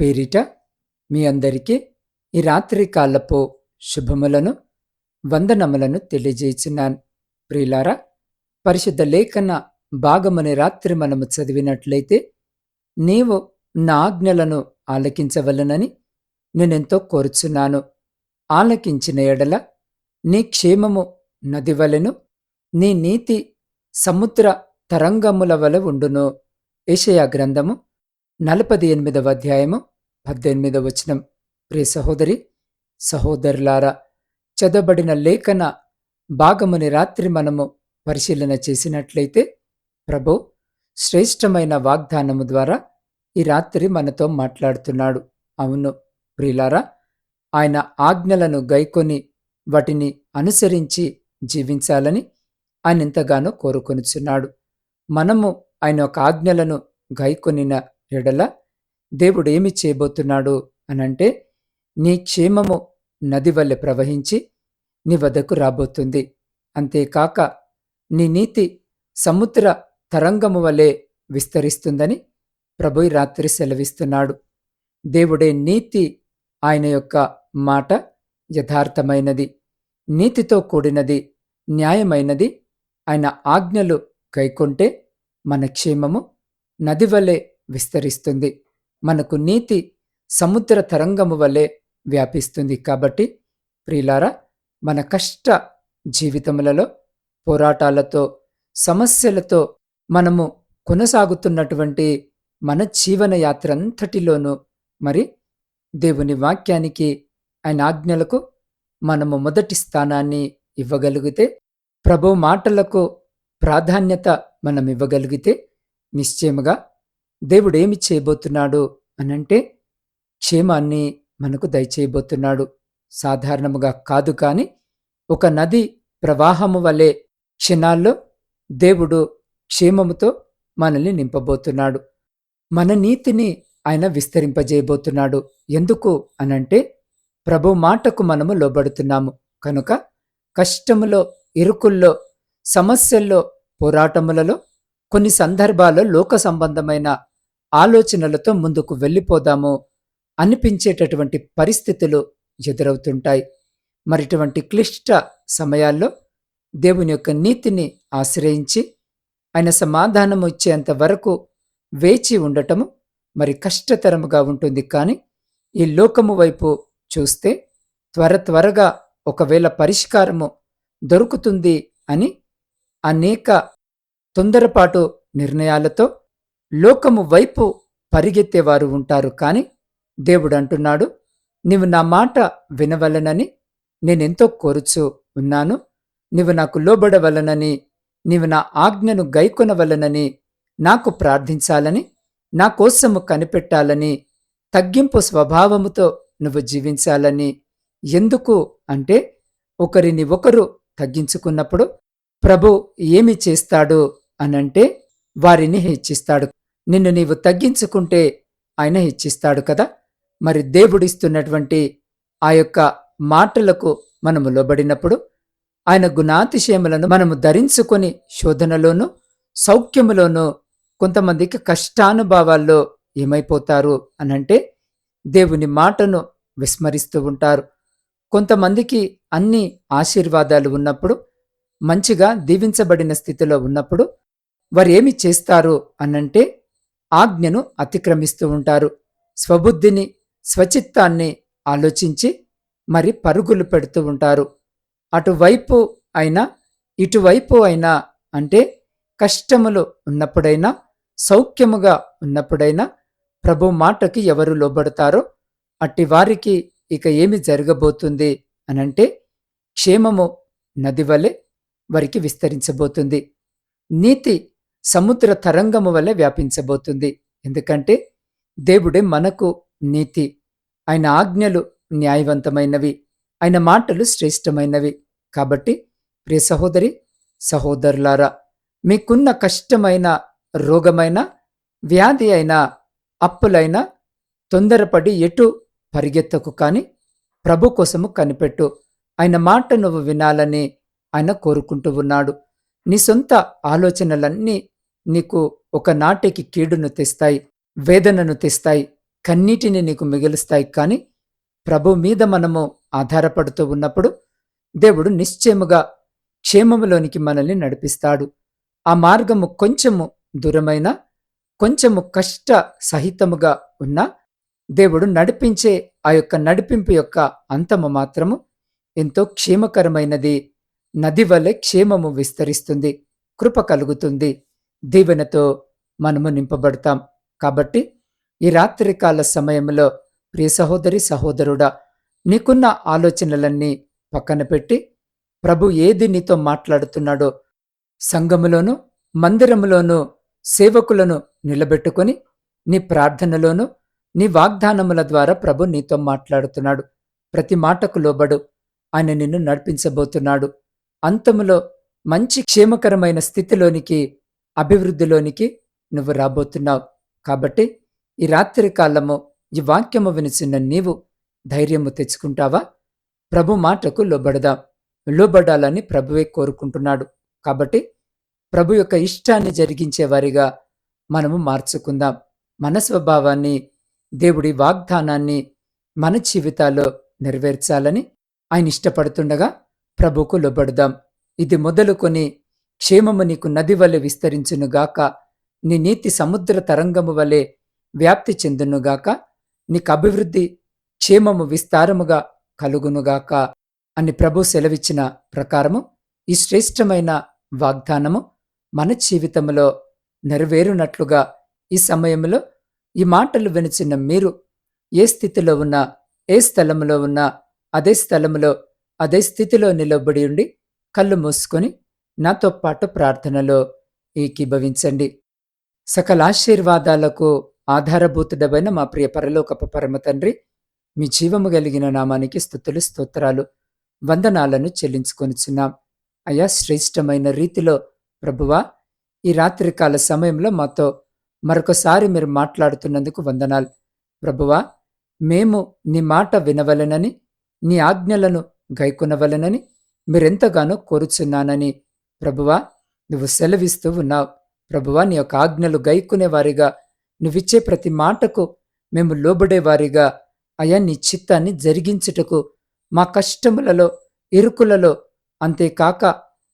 పేరిట మీ అందరికీ ఈ రాత్రి కాలపు శుభములను వందనములను తెలియజేస్తున్నాను ప్రియులారా పరిశుద్ధ లేఖన భాగమని రాత్రి మనము చదివినట్లయితే నీవు నా ఆజ్ఞలను ఆలకించవలనని నేనెంతో కోరుచున్నాను. ఆలకించిన ఎడల నీ క్షేమము నది వలెను నీ నీతి సముద్ర తరంగముల వలె ఉండును. ఏషయా గ్రంథము నలపది ఎనిమిదవ అధ్యాయము పద్దెనిమిదవ వచనం. ప్రియ సహోదరి సహోదరులారా చదవబడిన లేఖన భాగముని రాత్రి మనము పరిశీలన చేసినట్లయితే ప్రభు శ్రేష్టమైన వాగ్దానము ద్వారా ఈ రాత్రి మనతో మాట్లాడుతున్నాడు. అవును ప్రియులారా ఆయన ఆజ్ఞలను గైకొని వాటిని అనుసరించి జీవించాలని ఆయన ఎంతగానో కోరుకొనిచున్నాడు. మనము ఆయన యొక్క ఆజ్ఞలను గైకొనిన ఎడల దేవుడు ఏమి చేయబోతున్నాడు అనంటే నీ క్షేమము నది వల్లె ప్రవహించి నీ వద్దకు రాబోతుంది. అంతేకాక నీ నీతి సముద్ర తరంగము వలె విస్తరిస్తుందని ప్రభు రాత్రి సెలవిస్తున్నాడు. దేవుడే నీతి ఆయన యొక్క మాట యథార్థమైనది నీతితో కూడినది న్యాయమైనది. ఆయన ఆజ్ఞలు గైకొంటే మన క్షేమము నది వలె విస్తరిస్తుంది. మనకు నీతి సముద్ర తరంగము వలె వ్యాపిస్తుంది కాబట్టి ప్రియులారా మన కష్ట జీవితములలో పోరాటాలతో సమస్యలతో మనము కొనసాగుతున్నటువంటి మన జీవన యాత్ర అంతటిలోనూ మరి దేవుని వాక్యానికి ఆయన ఆజ్ఞలకు మనము మొదటి స్థానాన్ని ఇవ్వగలిగితే ప్రభు మాటలకు ప్రాధాన్యత మనం ఇవ్వగలిగితే నిశ్చయముగా దేవుడు ఏమి చేయబోతున్నాడు అనంటే క్షేమాన్ని మనకు దయచేయబోతున్నాడు. సాధారణముగా కాదు కాని ఒక నది ప్రవాహము వలె క్షణాల్లో దేవుడు క్షేమముతో మనల్ని నింపబోతున్నాడు. మన నీతిని ఆయన విస్తరింపజేయబోతున్నాడు. ఎందుకు అనంటే ప్రభు మాటకు మనము లోబడుతున్నాము. కనుక కష్టములో ఇరుకుల్లో సమస్యల్లో పోరాటములలో కొన్ని సందర్భాల్లో లోక సంబంధమైన ఆలోచనలతో ముందుకు వెళ్ళిపోదాము అనిపించేటటువంటి పరిస్థితులు ఎదురవుతుంటాయి. మరిటువంటి క్లిష్ట సమయాల్లో దేవుని యొక్క నీతిని ఆశ్రయించి ఆయన సమాధానం ఇచ్చేంత వరకు వేచి ఉండటము మరి కష్టతరముగా ఉంటుంది. కానీ ఈ లోకము వైపు చూస్తే త్వర త్వరగా ఒకవేళ పరిష్కారము దొరుకుతుంది అని అనేక తొందరపాటు నిర్ణయాలతో లోకము వైపు పరిగెత్తేవారు ఉంటారు కానీ దేవుడు అంటున్నాడు నీవు నా మాట వినవలనని నేనెంతో కోరుచు ఉన్నాను. నీవు నాకు లోబడవలనని నీవు నా ఆజ్ఞను గైకొనవలనని నాకు ప్రార్థించాలని నా కోసము కనిపెట్టాలని తగ్గింపు స్వభావముతో నువ్వు జీవించాలని ఎందుకు అంటే ఒకరిని ఒకరు తగ్గించుకున్నప్పుడు ప్రభు ఏమి చేస్తాడు అనంటే వారిని హెచ్చిస్తాడు. నిన్ను నీవు తగ్గించుకుంటే ఆయన హెచ్చిస్తాడు కదా. మరి దేవుడిస్తున్నటువంటి ఆ యొక్క మాటలకు మనము లోబడినప్పుడు ఆయన గుణాతిశయములను మనము ధరించుకొని శోధనలోనూ సౌఖ్యములోనూ కొంతమందికి కష్టానుభావాల్లో ఏమైపోతారు అనంటే దేవుని మాటను విస్మరిస్తూ ఉంటారు. కొంతమందికి అన్ని ఆశీర్వాదాలు ఉన్నప్పుడు మంచిగా దీవించబడిన స్థితిలో ఉన్నప్పుడు వారు ఏమి చేస్తారు అనంటే ఆజ్ఞను అతిక్రమిస్తూ ఉంటారు. స్వబుద్ధిని స్వచిత్తాన్ని ఆలోచించి మరి పరుగులు పెడుతూ ఉంటారు. అటువైపు అయినా ఇటువైపు అయినా అంటే కష్టములు ఉన్నప్పుడైనా సౌఖ్యముగా ఉన్నప్పుడైనా ప్రభు మాటకి ఎవరు లోబడతారో అట్టి వారికి ఇక ఏమి జరగబోతుంది అనంటే క్షేమము నది వలె వారికి విస్తరించబోతుంది. నీతి సముద్ర తరంగము వలె వ్యాపించబోతుంది. ఎందుకంటే దేవుడే మనకు నీతి ఆయన ఆజ్ఞలు న్యాయవంతమైనవి ఆయన మాటలు శ్రేష్టమైనవి. కాబట్టి ప్రియ సహోదరి సహోదరులారా మీకున్న కష్టమైన రోగమైన వ్యాధి అయినా అప్పులైనా తొందరపడి ఎటు పరిగెత్తకు కాని ప్రభు కోసము కనిపెట్టు. ఆయన మాట నువ్వు వినాలని ఆయన కోరుకుంటూ ఉన్నాడు. నీ సొంత ఆలోచనలన్నీ నీకు ఒకనాటికి కీడును తెస్తాయి వేదనను తెస్తాయి కన్నీటిని నీకు మిగులుస్తాయి. కానీ ప్రభు మీద మనము ఆధారపడుతూ ఉన్నప్పుడు దేవుడు నిశ్చయముగా క్షేమములోనికి మనల్ని నడిపిస్తాడు. ఆ మార్గము కొంచెము దూరమైన కొంచెము కష్ట సహితముగా ఉన్న దేవుడు నడిపించే ఆ యొక్క నడిపింపు యొక్క అంతము మాత్రము ఎంతో క్షేమకరమైనది. నది వలె క్షేమము విస్తరిస్తుంది కృప కలుగుతుంది. దీవెనతో మనము నింపబడతాం. కాబట్టి ఈ రాత్రికాల సమయంలో ప్రియ సహోదరి సహోదరుడా నీకున్న ఆలోచనలన్నీ పక్కన పెట్టి ప్రభు ఏది నీతో మాట్లాడుతున్నాడో సంఘములోను మందిరములోను సేవకులను నిలబెట్టుకొని నీ ప్రార్థనలోను నీ వాగ్దానముల ద్వారా ప్రభు నీతో మాట్లాడుతున్నాడు. ప్రతి మాటకు లోబడు. ఆయన నిన్ను నడిపించబోతున్నాడు. అంతములో మంచి క్షేమకరమైన స్థితిలోనికి అభివృద్ధిలోనికి నువ్వు రాబోతున్నావు. కాబట్టి ఈ రాత్రి కాలము ఈ వాక్యము వినిసిన నీవు ధైర్యము తెచ్చుకుంటావా? ప్రభు మాటకు లోబడదాం. లోబడాలని ప్రభువే కోరుకుంటున్నాడు. కాబట్టి ప్రభు యొక్క ఇష్టాన్ని జరిగించేవారిగా మనము మార్చుకుందాం. మన స్వభావాన్ని దేవుడి వాగ్దానాన్ని మన జీవితాల్లో నెరవేర్చాలని ఆయన ఇష్టపడుతుండగా ప్రభుకు లోబడదాం. ఇది మొదలుకొని క్షేమము నీకు నది వలె విస్తరించునుగాక నీ నీతి సముద్ర తరంగము వలె వ్యాప్తి చెందునుగాక నీకు అభివృద్ధి క్షేమము విస్తారముగా కలుగునుగాక అని ప్రభు సెలవిచ్చిన ప్రకారము ఈ శ్రేష్టమైన వాగ్దానము మన జీవితంలో నెరవేరునట్లుగా ఈ సమయంలో ఈ మాటలు వినిచిన మీరు ఏ స్థితిలో ఉన్నా ఏ స్థలంలో ఉన్నా అదే స్థలంలో అదే స్థితిలో నిలబడి ఉండి కళ్ళు మూసుకొని నాతో పాటు ప్రార్థనలో ఏకీభవించండి. సకల ఆశీర్వాదాలకు ఆధారభూతుడమైన మా ప్రియ పరలోకపు పరమ తండ్రి మీ జీవము కలిగిన నామానికి స్థుతులు స్తోత్రాలు వందనాలను చెల్లించుకొనిచున్నాం. అయా శ్రేష్టమైన రీతిలో ప్రభువా ఈ రాత్రికాల సమయంలో మాతో మరొకసారి మీరు మాట్లాడుతున్నందుకు వందనాలు. ప్రభువా మేము నీ మాట వినవలెనని నీ ఆజ్ఞలను గైకొనవలెనని మీరెంతగానో కోరుచున్నానని ప్రభువా నువ్వు సెలవిస్తూ ఉన్నావు. ప్రభువా నీ యొక్క ఆజ్ఞలు గైకునేవారిగా నువ్విచ్చే ప్రతి మాటకు మేము లోబడేవారిగా అయా నీ చిత్తాన్ని జరిగించుటకు మా కష్టములలో ఇరుకులలో అంతేకాక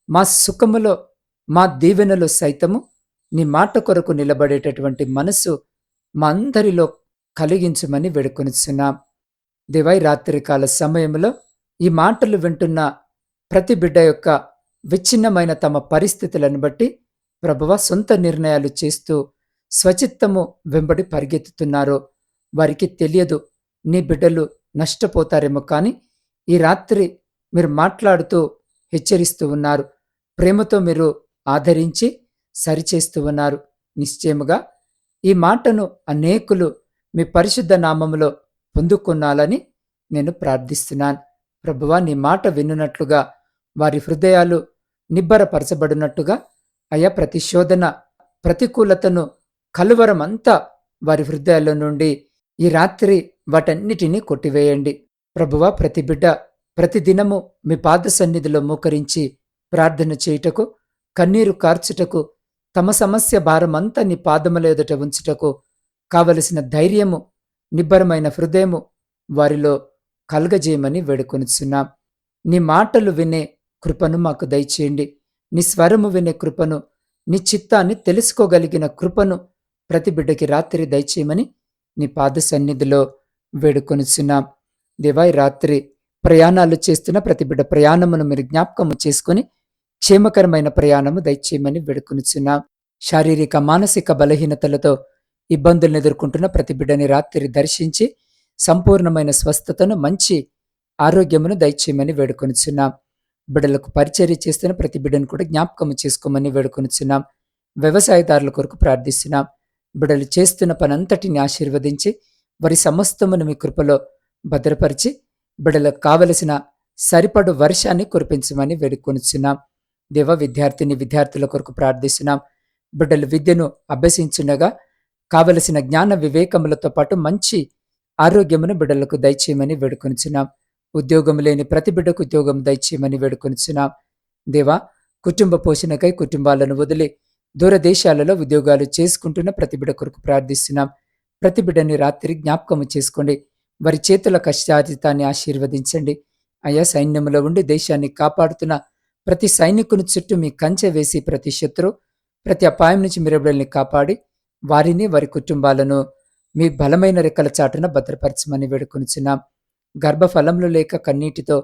మా సుఖములో మా దీవెనలో సైతము నీ మాట కొరకు నిలబడేటటువంటి మనసు మా అందరిలో కలిగించమని వేడుకొనిచున్నాం. దివై రాత్రికాల సమయంలో ఈ మాటలు వింటున్న ప్రతి బిడ్డ యొక్క విచ్ఛిన్నమైన తమ పరిస్థితులను బట్టి ప్రభువ సొంత నిర్ణయాలు చేస్తూ స్వచిత్తము వెంబడి పరిగెత్తుతున్నారో. వారికి తెలియదు నీ బిడ్డలు నష్టపోతారేమో కానీ ఈ రాత్రి మీరు మాట్లాడుతూ హెచ్చరిస్తూ ఉన్నారు. ప్రేమతో మీరు ఆదరించి సరిచేస్తూ ఉన్నారు. నిశ్చయముగా ఈ మాటను అనేకులు మీ పరిశుద్ధ నామములో పొందుకున్నాలని నేను ప్రార్థిస్తున్నాను. ప్రభువా నీ మాట వినున్నట్లుగా వారి హృదయాలు నిబ్బరపరచబడినట్టుగా అయా ప్రతిశోధన ప్రతికూలతను కలువరమంతా వారి హృదయాల నుండి ఈ రాత్రి వాటన్నిటినీ కొట్టివేయండి. ప్రభువా ప్రతి బిడ్డ ప్రతిదినము మీ పాద సన్నిధిలో మోకరించి ప్రార్థన చేయుటకు కన్నీరు కార్చుటకు తమ సమస్య భారమంతా నీ పాదముల ఎదుట ఉంచుటకు కావలసిన ధైర్యము నిబ్బరమైన హృదయము వారిలో కలగజేయమని వేడుకొనిచున్నాం. నీ మాటలు వినే కృపను మాకు దయచేయండి. నీ స్వరము వినే కృపను నీ చిత్తాన్ని తెలుసుకోగలిగిన కృపను ప్రతి బిడ్డకి రాత్రి దయచేయమని నీ పాద సన్నిధిలో వేడుకొనిచున్నాం. దేవాయి రాత్రి ప్రయాణాలు చేస్తున్న ప్రతి బిడ్డ ప్రయాణమును మీరు జ్ఞాపకము చేసుకుని క్షేమకరమైన ప్రయాణము దయచేయమని వేడుకొనిచున్నాం. శారీరక మానసిక బలహీనతలతో ఇబ్బందులను ఎదుర్కొంటున్న ప్రతి బిడ్డని రాత్రి దర్శించి సంపూర్ణమైన స్వస్థతను మంచి ఆరోగ్యమును దయచేయమని వేడుకొనిచున్నాం. బిడ్డలకు పరిచర్య చేస్తున్న ప్రతి బిడ్డను కూడా జ్ఞాపకం చేసుకోమని వేడుకొనిచున్నాం. వ్యవసాయదారుల కొరకు ప్రార్థిస్తున్నాం. బిడ్డలు చేస్తున్న పనంతటిని ఆశీర్వదించి వారి సమస్తమును మీ కృపలో భద్రపరిచి బిడ్డలకు కావలసిన సరిపడు వర్షాన్ని కురిపించమని వేడుకొనిచున్నాం. దేవ విద్యార్థిని విద్యార్థుల కొరకు ప్రార్థిస్తున్నాం. బిడ్డలు విద్యను అభ్యసించుండగా కావలసిన జ్ఞాన వివేకములతో పాటు మంచి ఆరోగ్యమును బిడ్డలకు దయచేయమని వేడుకొనిచున్నాం. ఉద్యోగం లేని ప్రతి బిడ్డకు ఉద్యోగం దయచేయమని వేడుకొనిచున్నాం. దేవా కుటుంబ పోషణకై కుటుంబాలను వదిలి దూరదేశాలలో ఉద్యోగాలు చేసుకుంటున్న ప్రతి బిడ్డ కొరకు ప్రార్థిస్తున్నాం. ప్రతి బిడ్డని రాత్రి జ్ఞాపకము చేసుకోండి. వారి చేతుల కష్టార్జితాన్ని ఆశీర్వదించండి. అయా సైన్యంలో ఉండి దేశాన్ని కాపాడుతున్న ప్రతి సైనికుని చుట్టూ మీ కంచె వేసి ప్రతి శత్రు ప్రతి అపాయం నుంచి మీరు కాపాడి వారిని వారి కుటుంబాలను మీ బలమైన రెక్కల చాటున భద్రపరచమని వేడుకొనిచున్నాం. గర్భఫలంలో లేక కన్నీటితో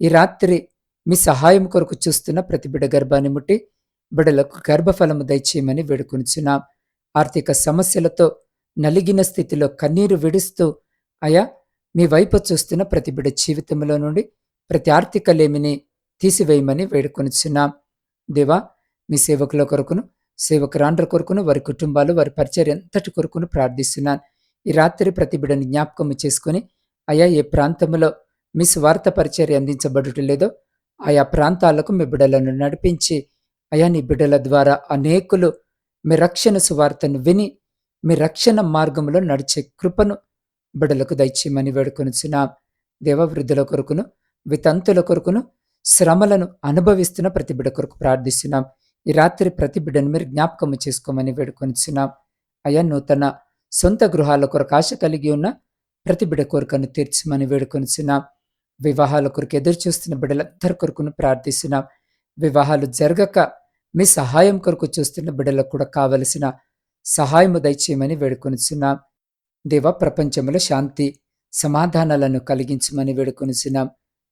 ఈ రాత్రి మీ సహాయం కొరకు చూస్తున్న ప్రతి బిడ్డ గర్భాన్ని ముట్టి బిడలకు గర్భఫలము దయచేయమని వేడుకొనిచున్నాం. ఆర్థిక సమస్యలతో నలిగిన స్థితిలో కన్నీరు విడుస్తూ అయా మీ వైపు చూస్తున్న ప్రతిబిడ జీవితంలో నుండి ప్రతి ఆర్థిక లేమిని తీసివేయమని వేడుకొనిచున్నాం. దేవా మీ సేవకుల కొరకును సేవకురాండ్ర కొరకును వారి కుటుంబాలు వారి పరిచయం ఎంతటి కొరకును ప్రార్థిస్తున్నాను. ఈ రాత్రి ప్రతి బిడ్డని జ్ఞాపకము చేసుకుని అయా ఏ ప్రాంతంలో మీ స్వార్థ పరిచర్య అందించబడుటలేదో ఆయా ప్రాంతాలకు మీ బిడ్డలను నడిపించి అయా నీ బిడ్డల ద్వారా అనేకులు మీ రక్షణ సువార్తను విని మీ రక్షణ మార్గంలో నడిచే కృపను బిడ్డలకు దయచేయమని వేడుకొనిచున్న. దేవవృద్ధుల కొరకును వితంతుల కొరకును శ్రమలను అనుభవిస్తున్న ప్రతి బిడ్డ కొరకు ప్రార్థిస్తున్నాం. ఈ రాత్రి ప్రతి బిడ్డను మీరు జ్ఞాపకము చేసుకోమని వేడుకొనిచున్నాం. అయా నూతన సొంత గృహాల కొరకు ఆశ కలిగి ఉన్న ప్రతి బిడ కోరికను తీర్చమని వేడుకొనిచున్నాం వివాహాల కొరకు ఎదురు చూస్తున్న బిడ్డలందరి కొరకును ప్రార్థిస్తున్నాం వివాహాలు జరగక మీ సహాయం కొరకు చూస్తున్న బిడ్డలకు కూడా కావలసిన సహాయము దయచేయమని వేడుకొనిచున్నాం దేవ ప్రపంచంలో శాంతి సమాధానాలను కలిగించమని వేడుకొనిచున్నాం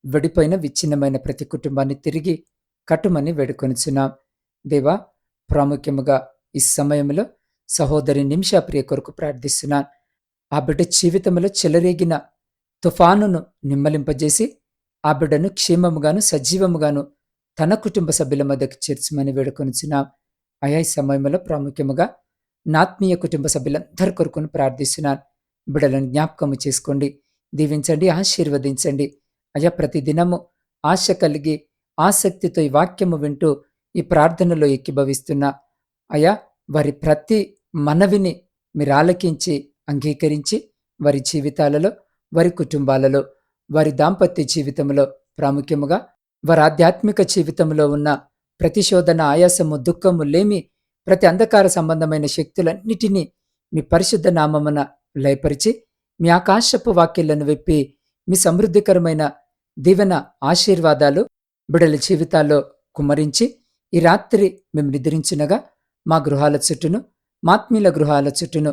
విడిపోయిన విచ్ఛిన్నమైన ప్రతి కుటుంబాన్ని తిరిగి కట్టుమని వేడుకొనిచున్నాం దేవా ప్రాముఖ్యముగా ఈ సమయంలో సహోదరి నిమిషా ప్రియ కొరకు ప్రార్థిస్తున్నాను ఆ బిడ్డ జీవితంలో చెలరేగిన తుఫానును నిమ్మలింపజేసి ఆ బిడ్డను క్షేమముగాను సజీవముగాను తన కుటుంబ సభ్యుల మధ్యకు చేర్చమని వేడుకొనిచిన అయా సమయంలో ప్రాముఖ్యముగా నాత్మీయ కుటుంబ సభ్యులందరి కొరకును ప్రార్థిస్తున్నాను. బిడ్డలను జ్ఞాపకము చేసుకోండి దీవించండి ఆశీర్వదించండి. అయా ప్రతి దినము ఆశ కలిగి ఆసక్తితో ఈ వాక్యము వింటూ ఈ ప్రార్థనలో ఎక్కిభవిస్తున్న అయా వారి ప్రతి మనవిని మీరు ఆలకించి అంగీకరించి వారి జీవితాలలో వారి కుటుంబాలలో వారి దాంపత్య జీవితంలో ప్రాముఖ్యముగా వారి ఆధ్యాత్మిక జీవితంలో ఉన్న ప్రతిశోధన ఆయాసము దుఃఖము లేమి ప్రతి అంధకార సంబంధమైన శక్తులన్నిటినీ మీ పరిశుద్ధ నామమున లయపరిచి మీ ఆకాశపు వాక్యాలను విప్పి మీ సమృద్ధికరమైన దీవెన ఆశీర్వాదాలు బిడల జీవితాల్లో కుమ్మరించి ఈ రాత్రి మేము నిద్రించినగా మా గృహాల చుట్టూను మాత్మీల గృహాల చుట్టూను